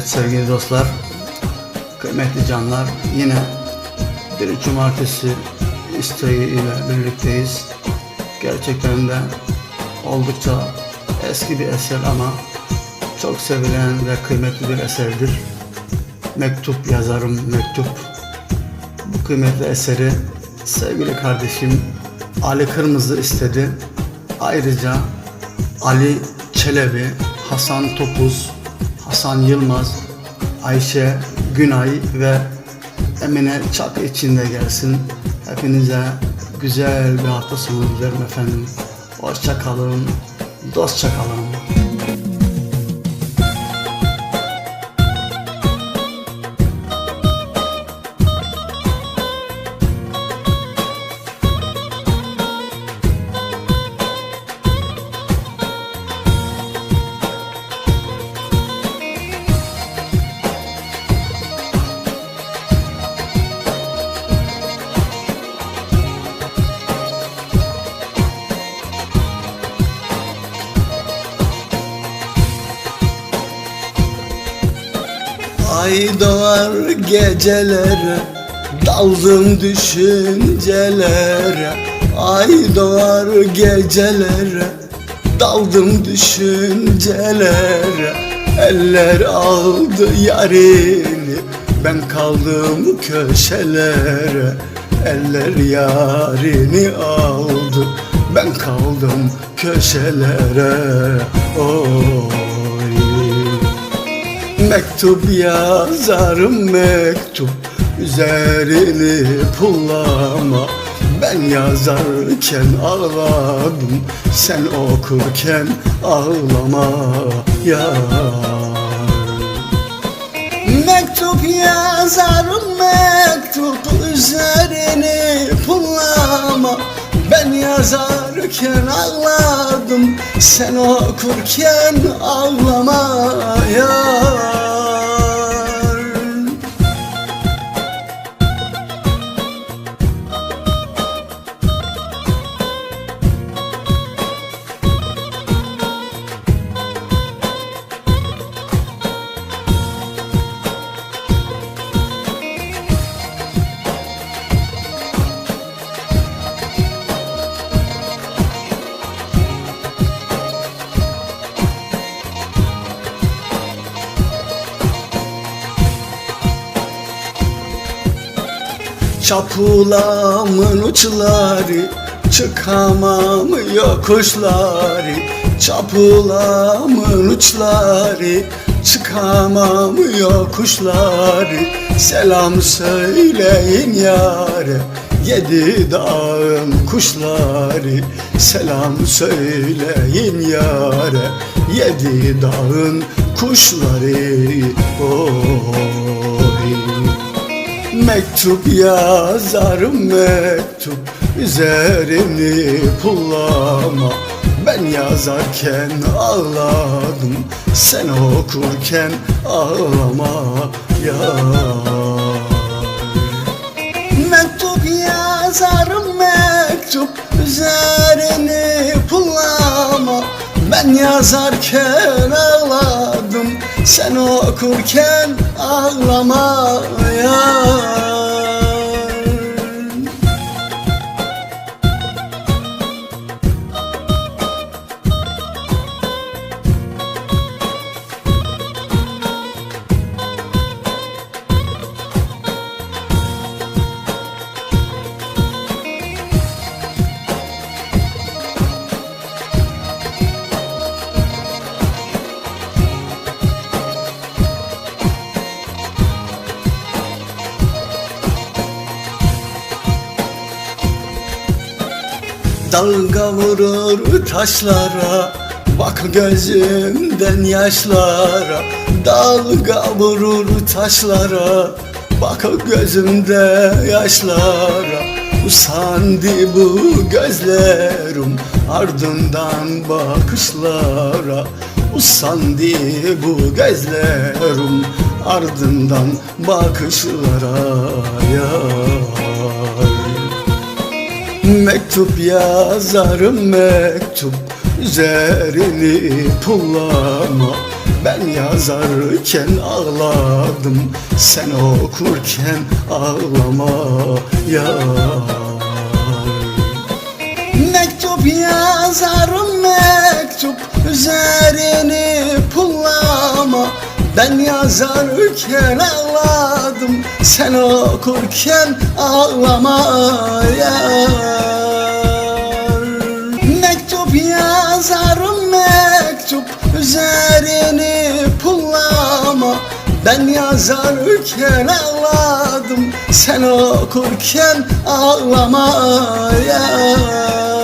sevgili dostlar, kıymetli canlar. Yine bir cumartesi isteği ile birlikteyiz. Gerçekten de oldukça eski bir eser ama çok sevilen ve kıymetli bir eserdir. Mektup yazarım mektup. Bu kıymetli eseri sevgili kardeşim Ali Kırmızı istedi. Ayrıca Ali Çelebi, Hasan Topuz, Hasan Yılmaz, Ayşe Günay ve Emine Çak içinde gelsin. Hepinize güzel bir hafta sonu dilerim efendim. Hoşça kalın, dostça kalın. Ay doğar gecelere Daldım düşüncelere. Ay doğar gecelere Daldım düşüncelere. Eller aldı yarini Ben kaldım köşelere. Eller yarini aldı Ben kaldım köşelere. Oy Mektup yazarım mektup Üzerini pullama. Ben yazarken ağladım Sen okurken ağlama ya. Mektup yazarım mektup Üzerini pullama Ben yazarken ağladım Sen okurken ağlama Çapulamın uçları Çıkamam yokuşları. Çapulamın uçları Çıkamam yokuşları. Selam söyleyin yare Yedi dağın kuşları. Selam söyleyin yare Yedi dağın kuşları. Oy Mektup yazarım mektup Üzerini pullama. Ben yazarken ağladım Sen okurken ağlama ya. Mektup yazarım mektup Üzerini pullama. Ben yazarken ağladım Sen okurken ağlama Dalga vurur taşlara Bak gözümden yaşlara. Dalga vurur taşlara Bak gözümde yaşlara. Usandı bu gözlerim Ardından bakışlara. Usandı bu gözlerim Ardından bakışlara. Yar Mektup yazarım mektup üzerini pullama. Ben yazarken ağladım Sen okurken ağlama yar Mektup yazarım mektup Üzerini pullama. Ben yazarken ağladım Sen okurken ağlama yar Mektup yazarım mektup Üzerini pullama. Ben yazarken ağladım Sen okurken ağlama yar